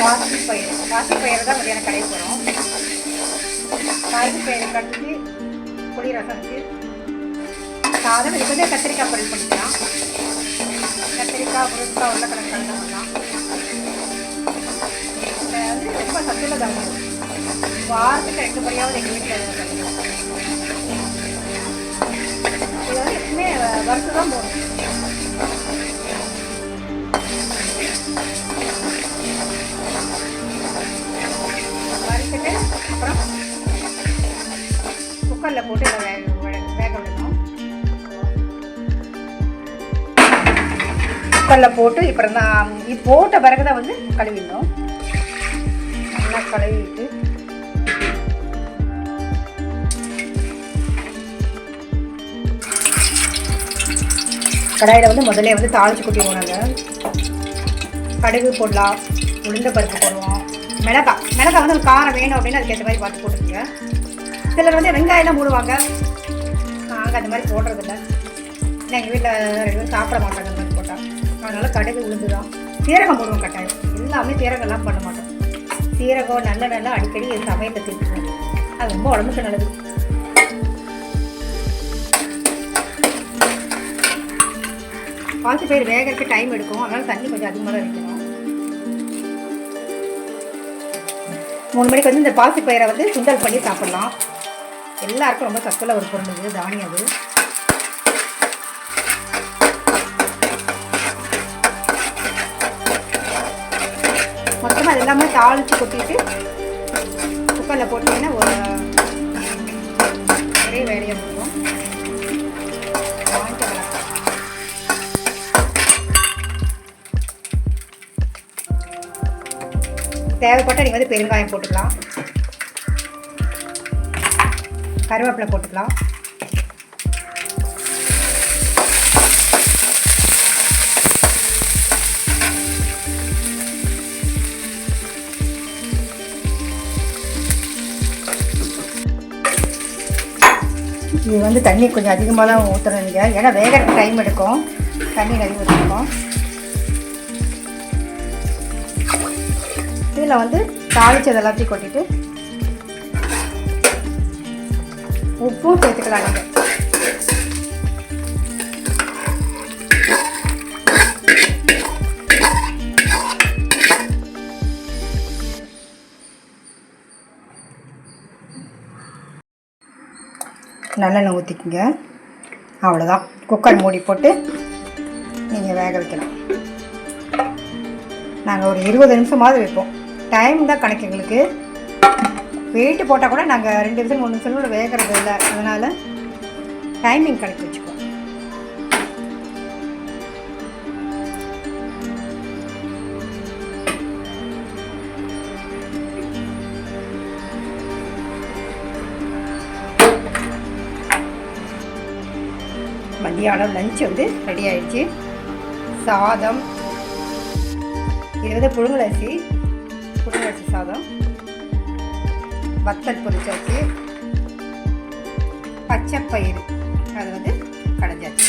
பாசி பயிர் பாசி பயிர் தான் மதியானம் கடைக்கு போகிறோம் பாசி பயிர் கட்டி புளி ரசம் சாதம். இது வந்து கத்திரிக்காய் பொருள் பண்ணிக்கலாம். கத்திரிக்காய் முருங்கைக்காய் உள்ள கலந்து பண்ணலாம் வந்து ரொம்ப சத்துள்ளதாக இருக்கும். வாரத்துக்கு ரெண்டு முறையாவது எங்கள் வீட்டில் இது வந்து எப்பவுமே வறுத்து தான் போகணும் குக்கரில் போட்டு இதை வேக வேக- விடணும் குக்கரில் போட்டு இப்போ நான் இது போட்ட பிறகு தான் வந்து கழுவிடணும். நல்லா கழுவிட்டு. கடாயில் வந்து முதல்ல வந்து தாளிச்சு கொட்டிடுவோம் நாங்கள் கடுகு போடலாம் உளுந்த பருப்பு போடுவோம் மிளகாய் மிளகாய் வந்து காரம் வேணும் அப்படின்னு அதுக்கேற்ற மாதிரி பார்த்து போட்டுக்கோங்க. சிலர் வந்து வெங்காயம்லாம் போடுவாங்க. நாங்கள் அந்த மாதிரி போடுறதில்ல. ஏன்னா எங்கள் வீட்டில் ரெண்டு பேரும் சாப்பிட மாட்டாங்க அந்த மாதிரி போட்டால் அதனால் கடுகு உளுந்து தான் சீரகம் போடுவோம் கட்டாயம். எல்லாமே சீரகம்லாம் பண்ண மாட்டோம். சீரகம் நல்ல நல்லா அடிக்கடி சமையலில் சேர்த்துக்குவோம். அது ரொம்ப உடம்புக்கு நல்லது. பாசி பயிர் வேகிறதுக்கு டைம் எடுக்கும். அதனால் தண்ணி கொஞ்சம் அதிகமாக தான் வைக்கணும். மூணு மணிக்கு வந்து இந்த பாசி பயிரை வந்து சுண்டல் பண்ணி சாப்பிடலாம். எல்லாருக்கும் ரொம்ப சத்துள்ள ஒரு பொருள் இது தானியம் அது. மொத்தமாக அது எல்லாமே தாளித்து கொட்டிட்டு குக்கரில் போட்டிங்கன்னா ஒரு ஒரே வேலையாக போடுவோம் தேவைப்பட்டால் நீங்கள் வந்து பெருங்காயம் போட்டுக்கலாம். கருவேப்பிலை போட்டுக்கலாம். இது வந்து தண்ணி கொஞ்சம் அதிகமாக தான் ஊற்றணும் ஏன்னா வேகிறதுக்கு டைம் எடுக்கும். தண்ணி நிறைய ஊற்றிருக்கோம் இதில் வந்து தாளிச்சது எல்லாத்தையும் கொட்டிட்டு உப்பும் சேர்த்துக்கலாம் நீங்கள் நல்லெண்ணெய் ஊற்றிக்குங்க அவ்வளோதான் குக்கர் மூடி போட்டு நீங்கள் வேக வைக்கலாம். நாங்கள் ஒரு இருபது நிமிஷமாவது வைப்போம். டைம் தான் கணக்கு எங்களுக்கு. வெயிட்டு போட்டால் கூட நாங்கள் ரெண்டு நிமிஷம் மூணு விசில் கூட வேகிறது இல்லை. அதனால் டைமிங் கணக்கு வச்சுக்குவோம். மதியானம் லஞ்ச் வந்து ரெடி ஆயிடுச்சு. சாதம் இது வந்து புழுங்கலரிசி புழுங்கலரிசி சாதம். வத்தல் பொரிச்சாச்சு பச்சைப்பயிறு. அது வந்து கடைஞ்சாச்சு.